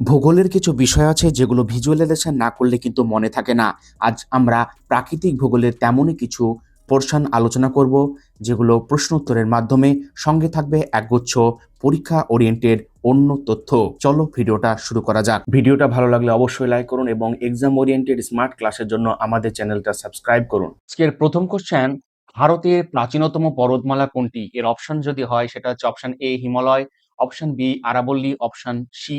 ভূগোলের কিছু বিষয় আছে যেগুলো ভিজুয়ালাইজেশন না করলে কিন্তু মনে থাকে না। আজ আমরা প্রাকৃতিক ভূগোলের তেমনই কিছু পোর্শন আলোচনা করব, যেগুলো প্রশ্ন উত্তরের মাধ্যমে সঙ্গে থাকবে একগুচ্ছ পরীক্ষা ওরিয়েন্টেড অন্য তথ্য। চলো ভিডিওটা শুরু করা যাক। ভিডিওটা ভালো লাগলে অবশ্যই লাইক করুন এবং এক্সাম ওরিয়েন্টেড স্মার্ট ক্লাসের জন্য আমাদের চ্যানেলটা সাবস্ক্রাইব করুন। আজকের প্রথম কোশ্চেন ভারতের প্রাচীনতম পর্বতমালা কোনটি? এর অপশন যদি হয়, সেটা হচ্ছে option A Himalaya option B আরাবল্লী option C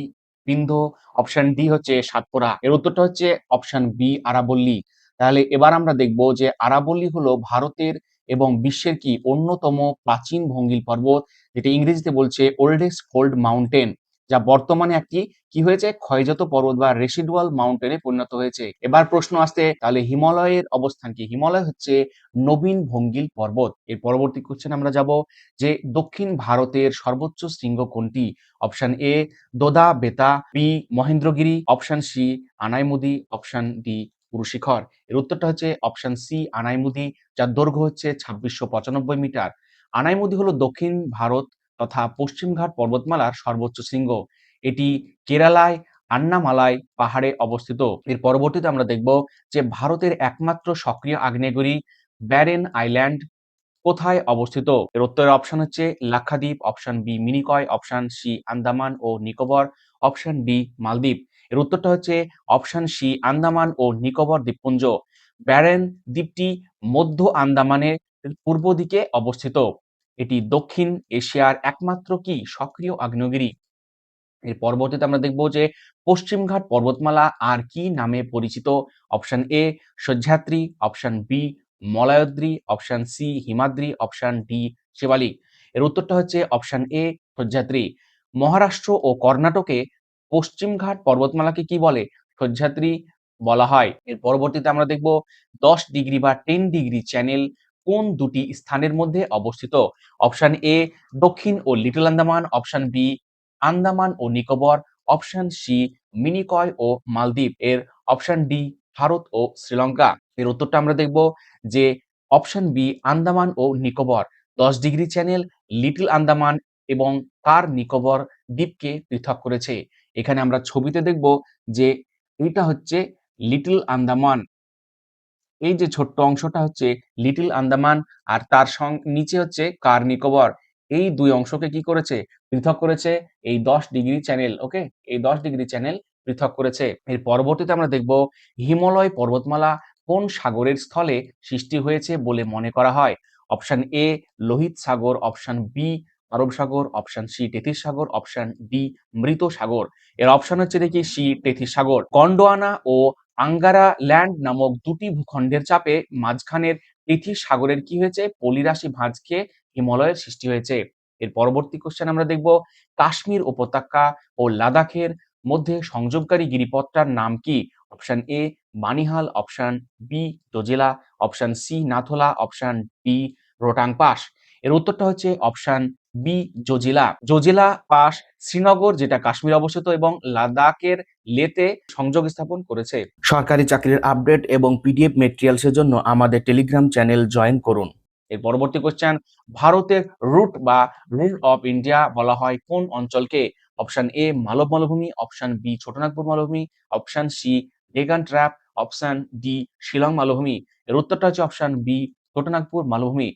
Vindhya option D হচ্ছে সাতপুরা এর উত্তরটা হচ্ছে অপশন বি আরাবল্লী। তাহলে এবার আমরা দেখব যে আরাবল্লী হলো ভারতের এবং বিশ্বের কি অন্যতম প্রাচীন ভঙ্গিল পর্বত, যেটা ইংরেজিতে বলছে ওল্ডেস্ট কোল্ড মাউন্টেন যা বর্তমানে একটি কি হয়েছে? ক্ষয়জাত পর্বত বা রেসিডুয়াল মাউন্টেনে পরিণত হয়েছে। এবার প্রশ্ন আসতে তাহলে হিমালয়ের অবস্থান কি? হিমালয় হচ্ছে নবীন ভঙ্গিল পর্বত। এর পরবর্তী কোশ্চেন আমরা যাব যে দক্ষিণ ভারতের সর্বোচ্চ শৃঙ্গ কোনটি? Option A Dodda, Betta B Mahendragiri option C Anaimudi option D Gurushikhar এর উত্তরটা হচ্ছে অপশন সি আনাইমুদি, যার দৈর্ঘ্য হচ্ছে ছাব্বিশশো মিটার। আনাইমুদি হলো দক্ষিণ ভারত তথা পশ্চিমঘাট পর্বতমালার সর্বোচ্চ শৃঙ্গ। এটি কেরালায় আন্নামালাই পাহাড়ে অবস্থিত। এর পরবর্তীতে আমরা দেখব যে ভারতের একমাত্র সক্রিয় আগ্নেয়গিরি ব্যারেন আইল্যান্ড কোথায় অবস্থিত? এর উত্তরের অপশন হচ্ছে Lakshadweep option B Minicoy option C Andaman ও নিকোবর অপশন ডি মালদ্বীপ। এর উত্তরটা হচ্ছে অপশন সি আন্দামান ও নিকোবর দ্বীপপুঞ্জ। ব্যারেন দ্বীপটি মধ্য আন্দামানের পূর্ব দিকে অবস্থিত। এটি দক্ষিণ এশিয়ার একমাত্র কি সক্রিয় আগ্নেয়গিরি? এর পরবর্তীতে আমরা দেখব যে পশ্চিমঘাট পর্বতমালা আর কি নামে পরিচিত? Option A, Sahyadri, option B, Malayadri, option C, Himadri, option D, Shivalik. এর উত্তরটা হচ্ছে অপশন এ, সহ্যাদ্রি। মহারাষ্ট্র ও কর্ণাটকে পশ্চিমঘাট পর্বতমালাকে কি বলে? সহ্যাদ্রি বলা হয়। এর পরবর্তীতে আমরা দেখব দশ ডিগ্রি বা টেন ডিগ্রি চ্যানেল কোন দুটি স্থানের মধ্যে অবস্থিত? অপশন এ দক্ষিণ ও little Andaman. Option B Andaman ও নিকোবর। অপশন সি মিনিকয় ও মালদ্বীপ। এর অপশন ডি ভারত ও শ্রীলঙ্কা। এর উত্তরটা আমরা দেখব যে অপশন বি আন্দামান ও নিকোবর। দশ ডিগ্রি চ্যানেল, লিটল আন্দামান এবং কার নিকোবর দ্বীপকে পৃথক করেছে। এখানে আমরা ছবিতে দেখব যে এটা হচ্ছে লিটল আন্দামান। এই যে ছোট্ট অংশটা হচ্ছে লিটিল আন্দামান আর তার নিচে হচ্ছে কার নিকোবর এই দুই অংশকে কি করেছে? পৃথক করেছে এই দশ ডিগ্রি চ্যানেল, ওকে? এই দশ ডিগ্রি চ্যানেল পৃথক করেছে। এর পরবর্তীতে আমরা দেখব হিমালয় পর্বতমালা কোন সাগরের স্থলে সৃষ্টি হয়েছে বলে মনে করা হয়। অপশন এ, লোহিত সাগর, অপশন বি আরব সাগর, অপশন সি টেথিস সাগর, অপশন ডি, মৃত সাগর। এর অপশন হচ্ছে দেখি সি টেথিস সাগর। কন্ডোয়ানা ও আঙ্গারা ল্যান্ড নামক দুটি ভূখণ্ডের চাপে মাঝখানের তিথি সাগরের কি হয়েছে? পলিরাশি ভাঁজ খেয়ে হিমালয়ের সৃষ্টি হয়েছে। এর পরবর্তী কোশ্চেন আমরা দেখব, কাশ্মীর উপত্যকা ও লাদাখের মধ্যে সংযোগকারী গিরিপথটার নাম কি? Option A Banihal option B Zojila option C Nathula option D Rohtang pass এর উত্তরটা হচ্ছে option B Zojila. Zojila pass Srinagar যেটা কাশ্মীর অবস্থিত এবং লাদাখের লেতে সংযোগ স্থাপন করেছে। সরকারি চাকরির আপডেট এবং পিডিএফ মেটেরিয়ালসের জন্য আমাদের টেলিগ্রাম চ্যানেল জয়েন করুন। এর পরবর্তী কোশ্চেন ভারতের রুট বা রুট অফ ইন্ডিয়া বলা হয় কোন অঞ্চলকে? অপশন এ মালব মালভূমি অপশন বি ছোটনাগপুর মালভূমি option C Deccan trap option D Shillong মালভূমি। এর উত্তরটা হচ্ছে অপশন বি ছোটনাগপুর মালভূমি।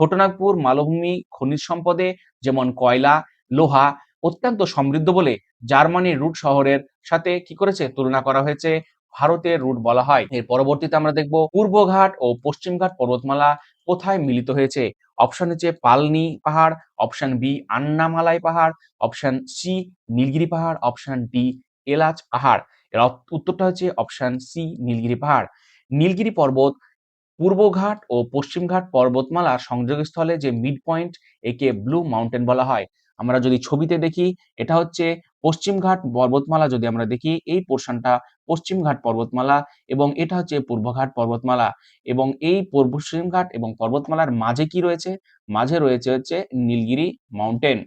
ছোটনাগপুর মালভূমি খনিজ সম্পদে যেমন কয়লা, লোহা অত্যন্ত সমৃদ্ধ বলে জার্মানির রুট শহরের সাথে কি করেছে? তুলনা করা হয়েছে। ভারতের রুট বলা হয়। এর পরবর্তীতে আমরা দেখব পূর্বঘাট ও পশ্চিমঘাট পর্বতমালা কোথায় মিলিত হয়েছে? অপশন হচ্ছে পালনি পাহাড় অপশন বি আন্নামালাই পাহাড় অপশন সি নীলগিরি পাহাড় অপশন ডি এলাচ পাহাড়। এর উত্তরটা হচ্ছে অপশন সি নীলগিরি পাহাড়। নীলগিরি পর্বত পূর্বঘাট ও পশ্চিমঘাট পর্বতমালার সংযোগস্থলে যে মিড পয়েন্ট একে ব্লু মাউন্টেন বলা হয়। আমরা যদি ছবিতে দেখি, এটা হচ্ছে পশ্চিমঘাট পর্বতমালা যদি আমরা দেখি, এই পোর্শনটা পশ্চিমঘাট পর্বতমালা এবং এটা হচ্ছে পূর্বঘাট পর্বতমালা। এবং এই পশ্চিমঘাট এবং পর্বতমালার মাঝে কি রয়েছে? মাঝে রয়েছে হচ্ছে নীলগিরি মাউন্টেন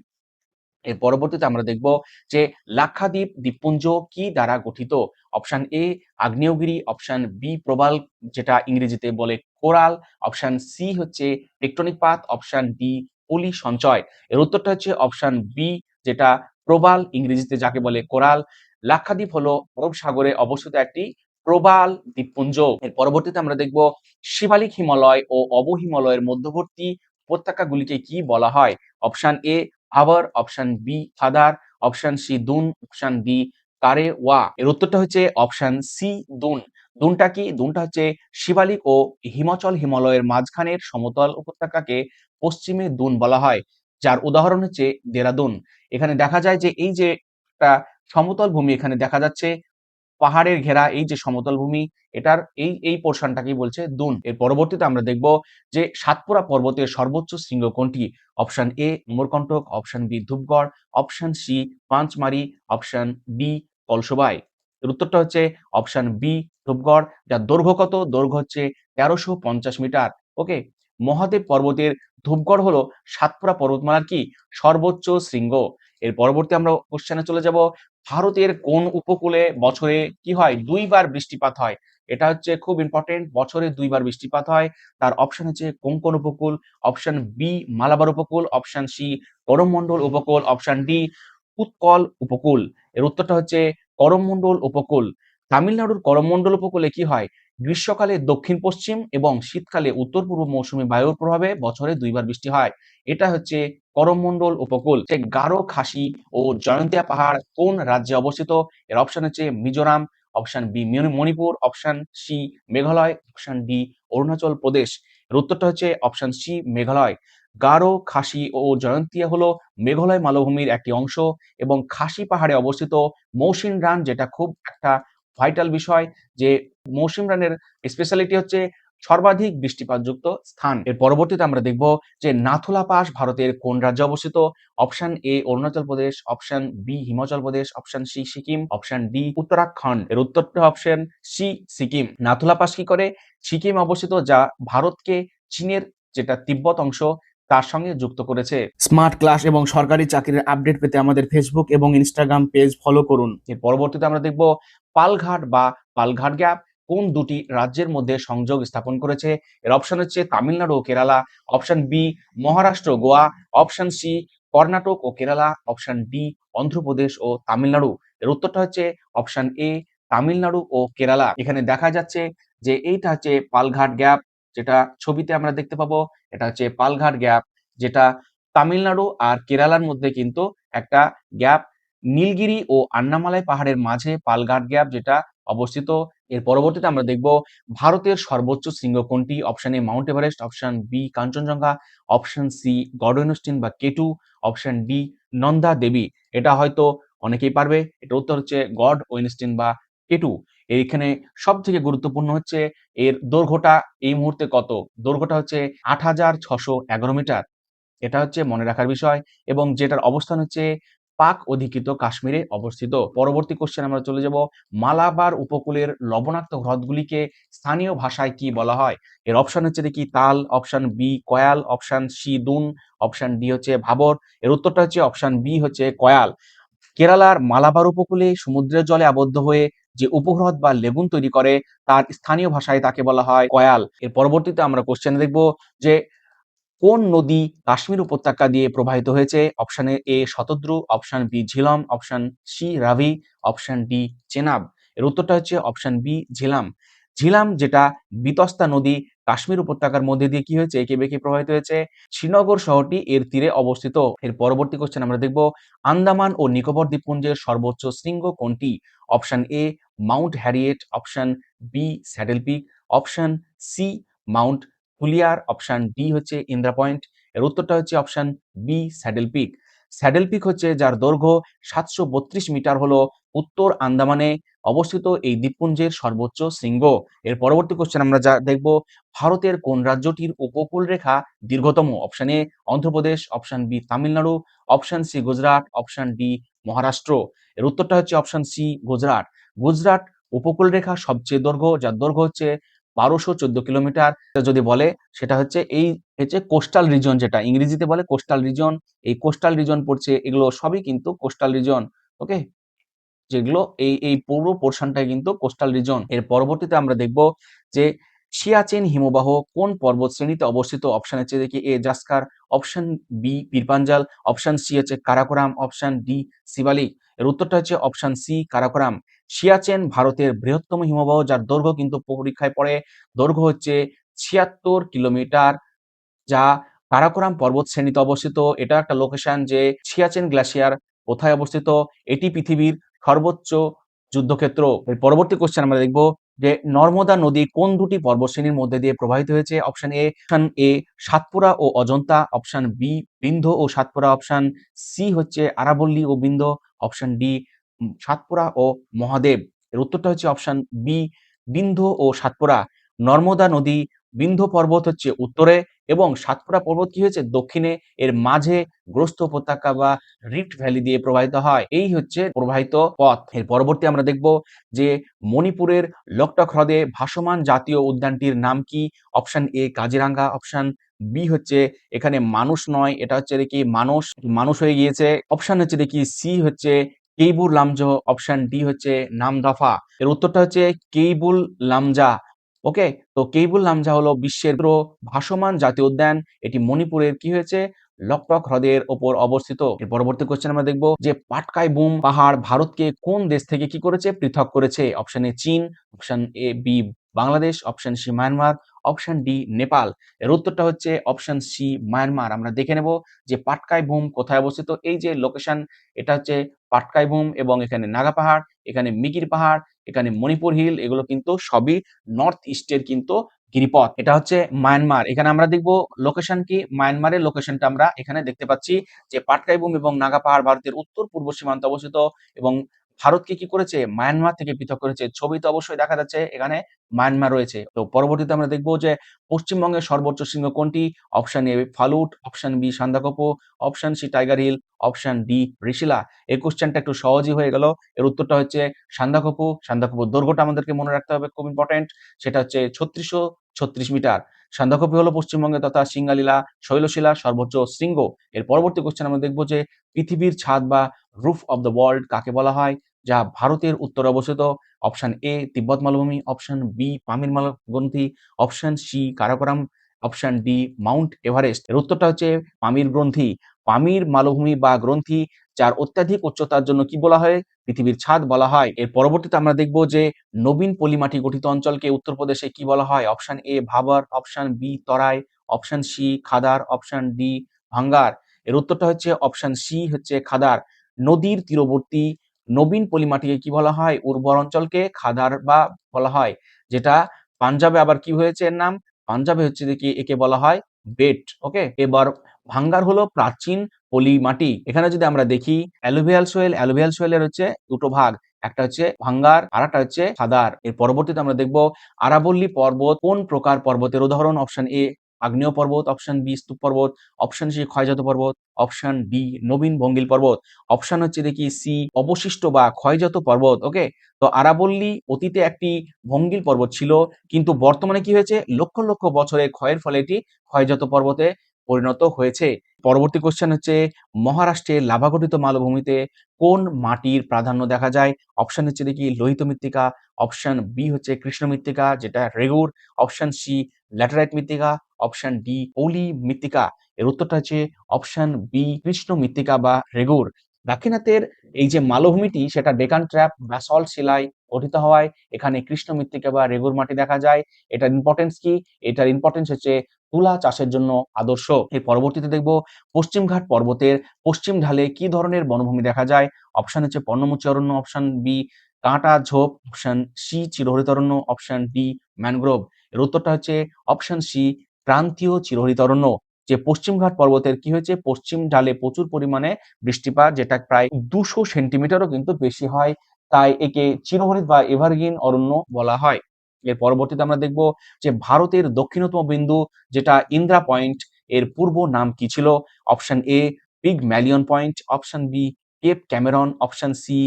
এর পরবর্তীতে আমরা দেখব যে লাক্ষাদ্বীপ দ্বীপপুঞ্জ কি দ্বারা গঠিত? অপশন এ আগ্নেয়গিরি। অপশন বি প্রবাল, যেটা ইংরেজিতে বলে কোরাল। অপশন সি হচ্ছে টেকটনিক পাত। অপশন ডি পলি সঞ্চয়। এর উত্তরটা হচ্ছে অপশন বি যেটা প্রবাল, ইংরেজিতে যাকে বলে কোরাল। লাক্ষাদ্বীপ হলো আরব সাগরে অবস্থিত একটি প্রবাল দ্বীপপুঞ্জ। এর পরবর্তীতে আমরা দেখব শিবালিক হিমালয় ও অবহিমালয়ের মধ্যবর্তী উপত্যকাগুলিকে কি বলা হয়? অপশান এ আবার option B father option C Doon option D Karewa. এর উত্তরটা হচ্ছে অপশন সি দুন। দুনটা কি? দুনটা হচ্ছে শিবালিক ও হিমাচল হিমালয়ের মাঝখানের সমতল উপত্যকাকে পশ্চিমে দুন বলা হয়, যার উদাহরণ হচ্ছে দেরাদুন। এখানে দেখা যায় যে এই যে একটা সমতল ভূমি এখানে দেখা যাচ্ছে পাহাড়ের ঘেরা, এই যে সমতল ভূমি, এটার এই এই পোর্শনটাকেই বলছে দুন। এর পরবর্তীতে আমরা দেখব যে সাতপুরা পর্বতের সর্বোচ্চ শৃঙ্গ কোনটি? Option A Amarkantak option B, Dhupgarh, option C Pachmarhi option D, Kalsubai. এর উত্তরটা হচ্ছে অপশন বি, ধূপগড়, যার দৈর্ঘ্য কত? দৈর্ঘ্য হচ্ছে তেরোশো পঞ্চাশ মিটার। ওকে মহাদেব পর্বতের ধূপগড় হলো সাতপুরা পর্বতমালার কি? সর্বোচ্চ শৃঙ্গ। এর পরবর্তী আমরা কোশ্চেনে চলে যাব, ভারতের কোন উপকূলে বছরে কি হয়? দুইবার বৃষ্টিপাত হয়। এটা হচ্ছে খুব ইম্পর্টেন্ট বছরে দুইবার বৃষ্টিপাত হয়। তার অপশন হচ্ছে কোঙ্কন উপকূল? অপশন বি মালাবার উপকূল অপশন সি করমমণ্ডল উপকূল অপশন ডি উৎকল উপকূল। এর উত্তরটা হচ্ছে করমমণ্ডল উপকূল। তামিলনাড়ুর করমমণ্ডল উপকূলে কি হয়? গ্রীষ্মকালে দক্ষিণ পশ্চিম এবং শীতকালে উত্তর পূর্ব মৌসুমী বায়ুর প্রভাবে বছরে দুইবার বৃষ্টি হয়। এটা হচ্ছে করমমণ্ডল উপকূল। গারো খাসি ও জয়ন্তিয়া পাহাড় কোন রাজ্যে অবস্থিত? এর অপশন হচ্ছে Mizoram option B Manipur option C Meghalaya option D Arunachal Pradesh. এর উত্তরটা হচ্ছে অপশন সি মেঘালয়। গারো খাসি ও জয়ন্তিয়া হলো মেঘালয় মালভূমির একটি অংশ এবং খাসি পাহাড়ে অবস্থিত মৌসিন রান যেটা খুব একটা ভাইটাল বিষয় যে মৌসুম রানের স্পেশালিটি হচ্ছে সর্বাধিক বৃষ্টিপাতযুক্ত স্থান। এর পরবর্তীতে আমরা দেখব যে নাথুলা পাস ভারতের কোন রাজ্যে অবস্থিত? Option A Arunachal Pradesh option B Himachal Pradesh option C Sikkim option D Uttarakhand. এর উত্তরটা option C Sikkim. Nathula pass কি করে? সিকিম অবস্থিত যা ভারতকে চীনের যেটা তিব্বত অংশ তার সঙ্গে যুক্ত করেছে। স্মার্ট ক্লাস এবং সরকারি চাকরির আপডেট পেতে আমাদের ফেসবুক এবং ইনস্টাগ্রাম পেজ ফলো করুন। এর পরবর্তীতে আমরা দেখব পালঘাট বা পালঘাট গ্যাপ কোন দুটি রাজ্যের মধ্যে সংযোগ স্থাপন করেছে? এর অপশন হচ্ছে তামিলনাড়ু ও Kerala. Option B Maharashtra Goa. Option C Karnataka ও কেরালা। অপশন ডি অন্ধ্রপ্রদেশ ও তামিলনাড়ু। এর উত্তরটা হচ্ছে অপশন এ তামিলনাড়ু ও কেরালা। এখানে দেখা যাচ্ছে যে এইটা হচ্ছে পালঘাট গ্যাপ, যেটা ছবিতে আমরা দেখতে পাবো। এটা হচ্ছে পালঘাট গ্যাপ, যেটা তামিলনাড়ু আর কেরালার মধ্যে কিন্তু একটা গ্যাপ নীলগিরি ও আন্নামালাই পাহাড়ের মাঝে পালঘাট গ্যাপ যেটা অবস্থিত। এর পরবর্তীতে আমরা দেখব ভারতের সর্বোচ্চ শৃঙ্গ কোনটি? Option A mount Everest, option B Kangchenjunga, option C Godwin Austen বা K two option D Nanda Devi. এটা হয়তো অনেকেই পারবে। এটা উত্তর হচ্ছে গড ওয়েনস্টিন বা কেটু এইখানে সব থেকে গুরুত্বপূর্ণ হচ্ছে এর দৈর্ঘ্যটা এই মুহূর্তে কত? দৈর্ঘ্যটা হচ্ছে আট হাজার ছশো এগারো মিটার। এটা হচ্ছে মনে রাখার বিষয় এবং যেটার অবস্থান হচ্ছে পাক অধিকৃত কাশ্মীরে অবস্থিত। পরবর্তী কোশ্চেন আমরা চলে যাব, মালাবার উপকূলের লবণাক্ত হ্রদগুলিকে স্থানীয় ভাষায় কি বলা হয়? এর অপশন হচ্ছে দেখি Tal option B Kayal option C Doon option D হচ্ছে ভাবর। এর উত্তরটা হচ্ছে অপশন বি হচ্ছে কয়াল। কেরালার মালাবার উপকূলে সমুদ্রের জলে আবদ্ধ হয়ে যে উপহ্রদ বা লেগুন তৈরি করে, তার স্থানীয় ভাষায় তাকে বলা হয় কয়াল। এর পরবর্তীতে আমরা কোশ্চেন দেখব যে কোন নদী কাশ্মীর উপত্যকা দিয়ে প্রবাহিত হয়েছে? Option A Shatadru, option B Jhelum, option C Ravi, option D Chenab. এর উত্তরটা হচ্ছে অপশন বি ঝিলাম। ঝিলাম যেটা বিতস্তা নদী কাশ্মীর উপত্যকার মধ্যে দিয়ে কি হয়েছে? একে বেঁকে প্রবাহিত হয়েছে। শ্রীনগর শহরটি এর তীরে অবস্থিত। এর পরবর্তী কোশ্চেন আমরা দেখব, আন্দামান ও নিকোবর দ্বীপপুঞ্জের সর্বোচ্চ শৃঙ্গ কোনটি? Option A mount Harriet, option B saddle peak, option C mount Thuillier option D হচ্ছে ইন্দ্রা পয়েন্ট এর উত্তরটা হচ্ছে option B saddle peak saddle peak হচ্ছে যার দৈর্ঘ্য সাতশো বত্রিশ মিটার হলো উত্তর আন্দামানে অবস্থিত এই দ্বীপপুঞ্জের সর্বোচ্চ শৃঙ্গ। এর পরবর্তী কোশ্চেন আমরা যা দেখব, ভারতের কোন রাজ্যটির উপকূল রেখা দীর্ঘতম? Option A Andhra Pradesh option B Tamil Nadu option C Gujarat option D Maharashtra. এর উত্তরটা হচ্ছে অপশন সি গুজরাট। গুজরাট উপকূল রেখা সবচেয়ে দৈর্ঘ্য, যার দৈর্ঘ্য হচ্ছে বারোশো চোদ্দ কিলোমিটার। যদি বলে, সেটা হচ্ছে এই হচ্ছে কোস্টাল রিজন যেটা। ইংরেজিতে বলে কোস্টাল রিজন এই কোস্টাল রিজন পড়ছে, এগুলো সবই কিন্তু কোস্টাল রিজন ওকে যেগুলো এই এই পুরো পোর্শনটাই কিন্তু কোস্টাল রিজন এর পরবর্তীতে আমরা দেখব যে সিয়াচেন হিমবাহ কোন পর্বত শ্রেণীতে অবস্থিত? অপশন হচ্ছে দেখি A, Zanskar. Option B Pir Panjal. Option C হচ্ছে কারাকোরাম। Option D Shivalik. এর উত্তরটা হচ্ছে অপশন সি কারাকোরাম। সিয়াচেন ভারতের বৃহত্তম হিমবাহ, যার দৈর্ঘ্য কিন্তু পরীক্ষায় পড়ে। দৈর্ঘ্য হচ্ছে ছিয়াত্তর কিলোমিটার, যা কারাকোরাম পর্বত শ্রেণীতে অবস্থিত। এটা একটা লোকেশন যে সিয়াচেন গ্লাসিয়ার কোথায় অবস্থিত? এটি পৃথিবীর সর্বোচ্চ যুদ্ধক্ষেত্র। এর পরবর্তী কোশ্চেন আমরা দেখব যে নর্মদা নদী কোন দুটি পর্বতশ্রেণীর মধ্যে দিয়ে প্রবাহিত হয়েছে? Option A option A Satpura O Ajanta. Option B বিন্ধ O Satpura. Option C হচ্ছে আরাবল্লী ও বিন্ধ অপশন ডি সাতপুরা ও মহাদেব। এর উত্তরটা হচ্ছে অপশন বি বিন্ধ ও সাতপুরা। নর্মদা নদী বিন্ধ পর্বত হচ্ছে উত্তরে এবং সাতপুরা পর্বত কি হয়েছে? দক্ষিণে এর মাঝে গ্রস্ত উপত্যকা বা রিফ্ট ভ্যালি দিয়ে প্রবাহিত হয়। এই হচ্ছে প্রবাহিত পথ। এর পরবর্তী আমরা দেখব যে মণিপুরের লকটক হ্রদে ভাসমান জাতীয় উদ্যানটির নাম কি? Option A Kaziranga. Option B হচ্ছে এখানে মানুষ নয়। এটা হচ্ছে কি মানুষ। মানুষ হয়ে গিয়েছে। অপশন হচ্ছে দেখি সি হচ্ছে কেইবুর লামজো অপশন ডি হচ্ছে নামদফা এর উত্তরটা হচ্ছে কেইবুল লামজা। ওকে তো কেইবুল লামজা হলো বিশ্বের ভাসমান জাতীয় উদ্যান। এটি মণিপুরের কি হয়েছে? লকটক হ্রদের ওপর অবস্থিত। এর পরবর্তী কোশ্চেন আমরা দেখব যে পাটকাই বুম পাহাড় ভারতকে কোন দেশ থেকে কি করেছে? পৃথক করেছে। অপশন এ চীন option A B Bangladesh option C Myanmar option D Nepal. এর উত্তরটা হচ্ছে অপশন সি মায়ানমার আমরা দেখে নেব যে পাটকাই বুম কোথায় অবস্থিত? এই যে লোকেশন এটা হচ্ছে পাটকাই বুম এবং এখানে নাগা পাহাড়, এখানে মিকির পাহাড়, এখানে মণিপুর হিল, এগুলো কিন্তু সবই নর্থ ইস্টের কিন্তু গিরিপথ। এটা হচ্ছে মায়ানমার এখানে আমরা দেখব লোকেশন কি? মায়ানমারের লোকেশনটা আমরা এখানে দেখতে পাচ্ছি যে পাটকাইবুম এবং নাগা পাহাড় ভারতের উত্তর পূর্ব সীমান্তে অবস্থিত এবং ভারতকে কি করেছে? মায়ানমার থেকে পৃথক করেছে। ছবিতে অবশ্যই দেখা যাচ্ছে, এখানে মায়ানমার রয়েছে। তো পরবর্তীতে আমরা দেখব যে, পশ্চিমবঙ্গের সর্বোচ্চ শৃঙ্গ কোনটি? Option A Phalut option B Sandakphu option C Tiger Hill option D Rishila এই কোশ্চেনটা একটু সহজই হয়ে গেল। এর উত্তরটা হচ্ছে সান্দাকপু সান্দাকপুর দৈর্ঘ্যটা আমাদেরকে মনে রাখতে হবে, খুব ইম্পর্টেন্ট সেটা হচ্ছে ছত্রিশশো ছত্রিশ মিটার। সান্দাকপি হলো পশ্চিমবঙ্গে তথা সিঙ্গালীলা, শৈলশিলা, সর্বোচ্চ শৃঙ্গ। এর পরবর্তী কোশ্চেন আমরা দেখব যে পৃথিবীর ছাদ বা রুফ অব দ্য ওয়ার্ল্ড কাকে বলা হয়, যা ভারতের উত্তরে অবস্থিত। অপশন এ তিব্বত মালভূমি option B Pamir মালগ্রন্থি option C Karakoram. Option D, Mount Everest. এর উত্তরটা হচ্ছে পামির গ্রন্থি। পামির মালভূমি বা গ্রন্থি যার অত্যাধিক উচ্চতার জন্য কি বলা হয়? পৃথিবীর ছাদ বলা হয়। এর পরবর্তীতে আমরা দেখব যে নবীন পলিমাটি গঠিত অঞ্চলকে উত্তরপ্রদেশে কি বলা হয়? Option A, Bhabar. Option B, Terai. Option C, Khadar. Option D, Bhangar. এর উত্তরটা হচ্ছে অপশন সি হচ্ছে খাদার। নদীর তীরবর্তী নবীন পলিমাটিকে কি বলা হয়? উর্বর অঞ্চলকে খাদার বা বলা হয়। যেটা পাঞ্জাবে আবার কি হয়েছে? এর নাম পাঞ্জাবে হচ্ছে দেখি একে বলা হয় বেট, ওকে? এবার ভাঙ্গার হলো প্রাচীন পলি মাটি এখানে যদি আমরা দেখি, অ্যালুভিয়াল সোয়েল, অ্যালুভিয়াল সোয়েলের হচ্ছে দুটো ভাগ। একটা হচ্ছে ভাঙ্গার আর একটা হচ্ছে সাদার। এর পরবর্তীতে আমরা দেখব আরাবল্লী পর্বত কোন প্রকার পর্বতের? উদাহরণ অপশন এ আগ্নেয় পর্বত অপশন বি স্তূপ পর্বত অপশন সি ক্ষয়জাত পর্বত অপশন ডি নবীন ভঙ্গিল পর্বত অপশন হচ্ছে দেখি সি অবশিষ্ট বা ক্ষয়জাত পর্বত ওকে তো আরাবল্লী অতীতে একটি ভঙ্গিল পর্বত ছিল, কিন্তু বর্তমানে কি হয়েছে? লক্ষ লক্ষ বছরের ক্ষয়ের ফলে এটি ক্ষয়জাত পর্বতে পরিণত হয়েছে। পরবর্তী কোশ্চেন হচ্ছে, মহারাষ্ট্রের লাভাগঠিত মালভূমিতে কোন মাটির প্রাধান্য দেখা যায়? অপশন হচ্ছে দেখি লোহিত মৃত্তিকা অপশন বি হচ্ছে কৃষ্ণ মৃত্তিকা, যেটা রেগুর অপশন সি ল্যাটারাইট মৃত্তিকা অপশন ডি পলি মৃত্তিকা এর উত্তরটা হচ্ছে অপশন বি কৃষ্ণ মৃত্তিকা বা রেগুর দাক্ষিণাত্যের এই যে মালভূমিটি, সেটা ডেকান ট্র্যাপ ব্যাসল্ট শিলায় গঠিত হওয়ায় এখানে কৃষ্ণ মৃত্তিকা বা রেগুর মাটি দেখা যায়। এটার ইম্পর্টেন্স কি? এটার ইম্পর্টেন্স হচ্ছে তুলা চাষের জন্য আদর্শ। এর পরবর্তীতে দেখব পশ্চিমঘাট পর্বতের পশ্চিম ঢালে কি ধরনের বনভূমি দেখা যায়? অপশন হচ্ছে পর্ণমোচী অরণ্য অপশন বি কাঁটা ঝোপ অপশন সি চিরহরিত অরণ্য অপশন ডি ম্যানগ্রোভ এর উত্তরটা হচ্ছে অপশন সি ক্রান্তীয় চিরহরিত অরণ্য যে পশ্চিমঘাট পর্বতের কি হয়েছে? পশ্চিম ঢালে প্রচুর পরিমাণে বৃষ্টিপাত, যেটা প্রায় দুশো সেন্টিমিটারও কিন্তু বেশি হয়। তাই একে চিরহরিত বা এভারগ্রিন অরণ্য বলা হয়। এর পরবর্তীতে আমরা দেখব যে ভারতের দক্ষিণতম বিন্দু, যেটা ইন্দ্রা পয়েন্ট, এর পূর্ব নাম কি ছিল? Option A, Pygmalion Point, option B, Cape Cameron, option C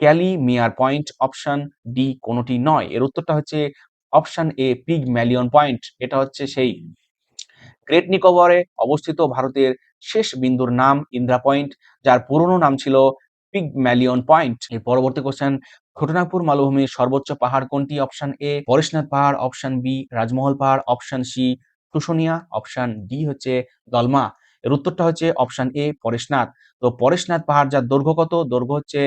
Calimere Point, option D কোনোটি নয়। এর উত্তরটা হচ্ছে option A Pygmalion point. এটা হচ্ছে সেই গ্রেট নিকোবরে অবস্থিত ভারতের শেষ বিন্দুর নাম ইন্দ্রা পয়েন্ট, যার পুরনো নাম ছিল পিগ ম্যালিয়ন পয়েন্ট। এর পরবর্তী কোশ্চেন ছোটনাগপুর মালভূমির সর্বোচ্চ পাহাড় কোনটি? অপশন এ পরেশনাথ পাহাড়। অপশন বি, রাজমহল পাহাড়। Option C Susunia option D হচ্ছে দলমা। এর উত্তরটা হচ্ছে অপশন এ, পরেশনাথ। তো পরেশনাথ পাহাড় যার দৈর্ঘ্য কত? দৈর্ঘ্য হচ্ছে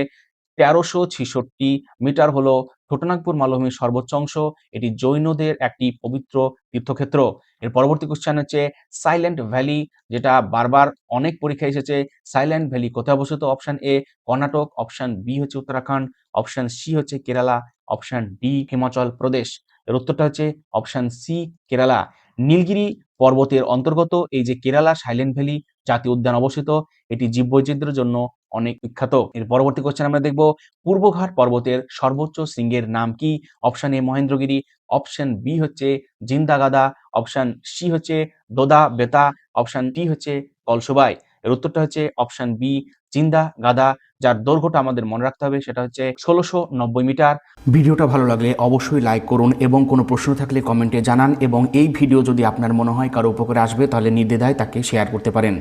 তেরোশো ছিষট্টি মিটার হলো ছোটনাগপুর মালভূমির সর্বোচ্চ অংশ, এটি জৈনদের একটি পবিত্র তীর্থক্ষেত্র। এর পরবর্তী কোশ্চেন হচ্ছে সাইলেন্ট ভ্যালি যেটা বারবার অনেক পরীক্ষায় এসেছে। সাইলেন্ট ভ্যালি কোথায় অবস্থিত? Option A Karnataka. Option B হচ্ছে উত্তরাখণ্ড। অপশন সি হচ্ছে Kerala. Option D Himachal Pradesh. এর উত্তরটা হচ্ছে অপশন সি কেরালা। নীলগিরি পর্বতের অন্তর্গত এই যে কেরালা সাইলেন্ট ভ্যালি জাতীয় উদ্যান অবস্থিত, এটি জীববৈচিত্র্যের জন্য অনেক বিখ্যাত। এর পরবর্তী কোশ্চেন আমরা দেখব, পূর্বঘাট পর্বতের সর্বোচ্চ শৃঙ্গের নাম কি? Option A Mahendragiri option B হচ্ছে জিন্দাগাদা অপশন সি হচ্ছে দোদা বেতা অপশন ডি হচ্ছে কলসুবাই। এর উত্তরটা হচ্ছে অপশন বি জিন্দা গাদা যার দৈর্ঘ্যটা আমাদের মনে রাখতে হবে, সেটা হচ্ছে ষোলোশো নব্বই মিটার। ভিডিওটা ভালো লাগলে অবশ্যই লাইক করুন এবং কোনো প্রশ্ন থাকলে কমেন্টে জানান এবং এই ভিডিও যদি আপনার মনে হয় কারও উপকারে আসবে, তাহলে নির্দ্বিধায় তাকে শেয়ার করতে পারেন।